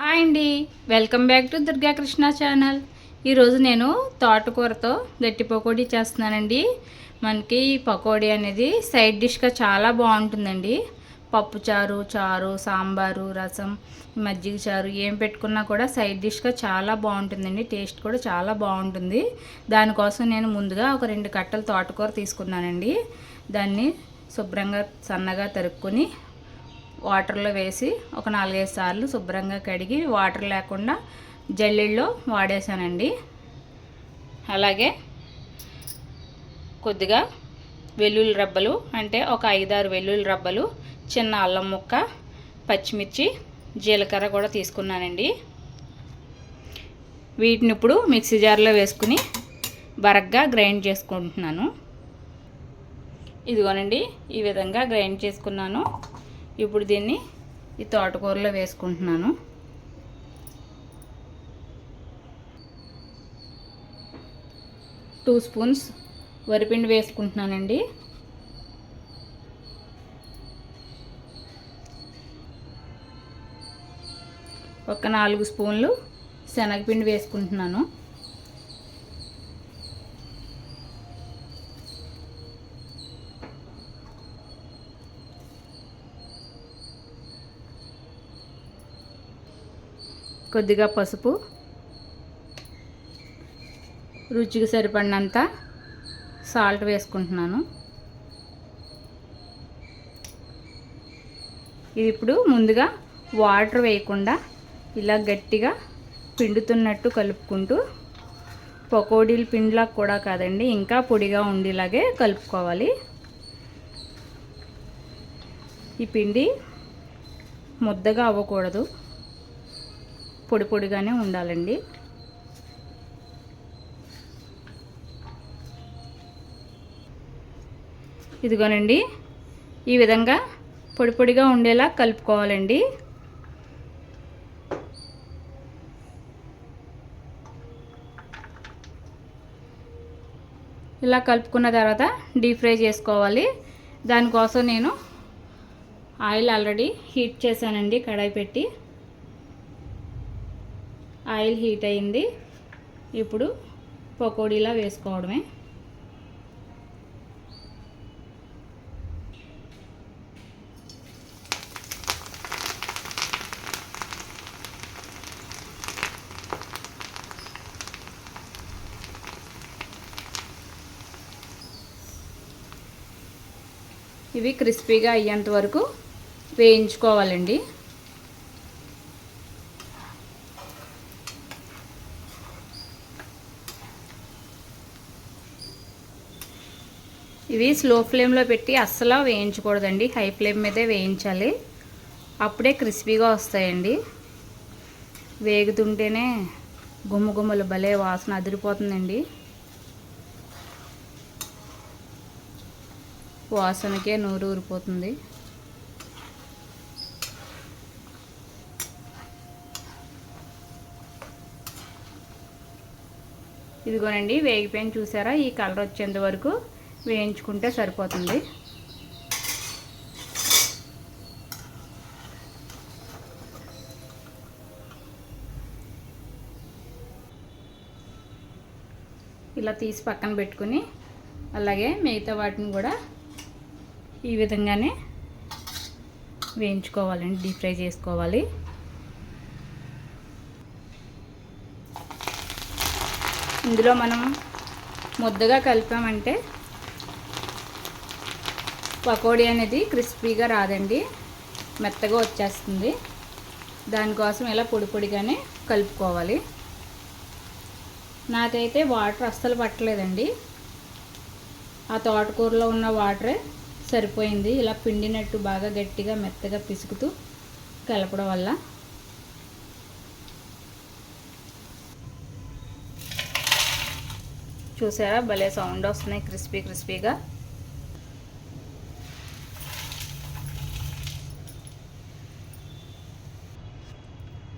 Hi అండి. Welcome back to Durga Krishna channel. ఈరోజు నేను తోటకూరతో గట్టి పకోడీ చేస్తున్నానండి. మనకి ఈ పకోడీ అనేది సైడ్ డిష్గా చాలా బాగుంటుందండి. పప్పు చారు చారు సాంబారు రసం మజ్జిగ చారు ఏం పెట్టుకున్నా కూడా సైడ్ డిష్గా చాలా బాగుంటుందండి. టేస్ట్ కూడా చాలా బాగుంటుంది. దానికోసం నేను ముందుగా ఒక రెండు కట్టలు తోటకూర తీసుకున్నానండి. దాన్ని శుభ్రంగా సన్నగా తరుక్కొని వాటర్లో వేసి ఒక నాలుగైదు సార్లు శుభ్రంగా కడిగి వాటర్ లేకుండా జల్లెల్లో వాడేసానండి అలాగే కొద్దిగా వెల్లుల్లి రబ్బలు అంటే ఒక ఐదారు వెల్లుల్లి రబ్బలు చిన్న అల్లం ముక్క పచ్చిమిర్చి జీలకర్ర కూడా తీసుకున్నానండి. వీటిని ఇప్పుడు మిక్సీ జార్లో వేసుకుని బరగ్గా గ్రైండ్ చేసుకుంటున్నాను. ఇదిగోనండి ఈ విధంగా గ్రైండ్ చేసుకున్నాను. ఇప్పుడు దీన్ని ఈ తోటకూరలో వేసుకుంటున్నాను. టూ స్పూన్స్ వరిపిండి వేసుకుంటున్నానండి. ఒక నాలుగు స్పూన్లు శనగపిండి వేసుకుంటున్నాను. కొద్దిగా పసుపు. రుచికి సరిపడినంత సాల్ట్ వేసుకుంటున్నాను. ఇది ఇప్పుడు ముందుగా వాటర్ వేయకుండా ఇలా గట్టిగా పిండుతున్నట్టు కలుపుకుంటూ పకోడీల పిండిలా కూడా కాదండి ఇంకా పొడిగా ఉండేలాగే కలుపుకోవాలి. ఈ పిండి ముద్దగా అవ్వకూడదు. పొడి పొడిగానే ఉండాలండి. ఇదిగోనండి ఈ విధంగా పొడి పొడిగా ఉండేలా కలుపుకోవాలండి. ఇలా కలుపుకున్న తర్వాత డీప్ ఫ్రై చేసుకోవాలి. దానికోసం నేను ఆయిల్ ఆల్రెడీ హీట్ చేశానండి కడాయి పెట్టి. ఆయిల్ హీట్ అయింది. ఇప్పుడు పకోడీలా వేసుకోవడమే. ఇవి క్రిస్పీగా అయ్యేంత వరకు వేయించుకోవాలండి. ఇవి స్లో ఫ్లేమ్లో పెట్టి అస్సలు వేయించకూడదండి. హై ఫ్లేమ్ మీదే వేయించాలి. అప్పుడే క్రిస్పీగా వస్తాయండి. వేగుతుంటేనే గుమ్మ గుమ్మలు భలే వాసన అదిరిపోతుందండి. వాసనకే నూరు ఊరిపోతుంది. ఇదిగోనండి వేగిపోయిన చూసారా? ఈ కలర్ వచ్చేంత వరకు వేయించుకుంటే సరిపోతుంది. ఇలా తీసి పక్కన పెట్టుకుని అలాగే మిగతా వాటిని కూడా ఈ విధంగానే వేయించుకోవాలండి డీప్ ఫ్రై చేసుకోవాలి. ఇందులో మనం ముద్దగా కలిపామంటే పకోడీ అనేది క్రిస్పీగా రాదండి. మెత్తగా వచ్చేస్తుంది. దానికోసం ఇలా పొడి పొడిగానే కలుపుకోవాలి. నాకైతే వాటర్ అస్సలు పట్టలేదండి. ఆ తోటకూరలో ఉన్న వాటరే సరిపోయింది. ఇలా పిండినట్టు బాగా గట్టిగా మెత్తగా పిసుకుతూ కలపడం వల్ల. చూసారా? భలే సౌండ్ వస్తున్నాయి. క్రిస్పీ క్రిస్పీగా.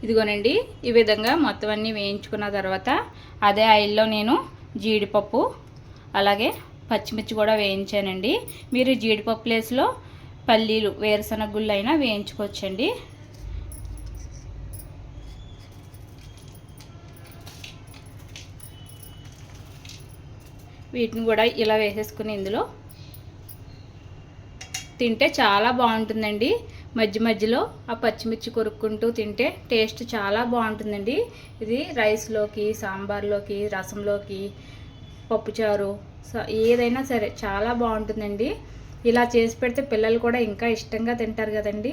ఇదిగోనండి ఈ విధంగా మొత్తం అన్నీ వేయించుకున్న తర్వాత అదే ఆయిల్లో నేను జీడిపప్పు అలాగే పచ్చిమిర్చి కూడా వేయించానండి. మీరు జీడిపప్పు ప్లేస్లో పల్లీలు వేరుశనగుళ్ళు అయినా వేయించుకోవచ్చండి. వీటిని కూడా ఇలా వేసేసుకుని ఇందులో తింటే చాలా బాగుంటుందండి. మధ్య మధ్యలో ఆ పచ్చిమిర్చి కొరుక్కుంటూ తింటే టేస్ట్ చాలా బాగుంటుందండి. ఇది రైస్లోకి సాంబార్లోకి రసంలోకి పప్పుచారు ఏదైనా సరే చాలా బాగుంటుందండి. ఇలా చేసి పెడితే పిల్లలు కూడా ఇంకా ఇష్టంగా తింటారు కదండి.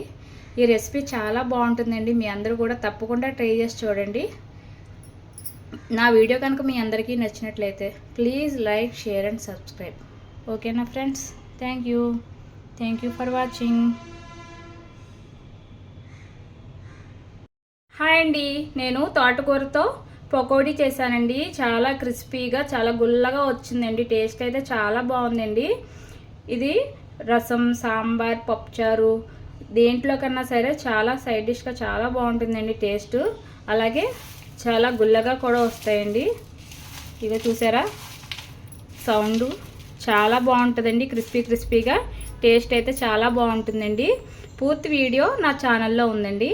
ఈ రెసిపీ చాలా బాగుంటుందండి. మీ అందరూ కూడా తప్పకుండా ట్రై చేసి చూడండి. నా వీడియో కనుక మీ అందరికీ నచ్చినట్లయితే please like share and subscribe. ఓకేనా friends? Thank you. Thank you for watching. Hi అండి. నేను తోటకూరతో పకోడీ చేశానండి. చాలా క్రిస్పీగా చాలా గుల్లగా వచ్చిందండి. టేస్ట్ అయితే చాలా బాగుందండి. ఇది రసం సాంబార్ పప్పుచారు దేంట్లో కన్నా సరే చాలా సైడ్ డిష్గా చాలా బాగుంటుందండి టేస్ట్. అలాగే చాలా గుల్లగా కూడా వస్తాయండి. ఇక చూసారా? సౌండ్ చాలా బాగుంటుందండి. క్రిస్పీ క్రిస్పీగా టేస్ట్ అయితే చాలా బాగుంటుందండి. పూర్తి వీడియో నా ఛానల్లో ఉందండి.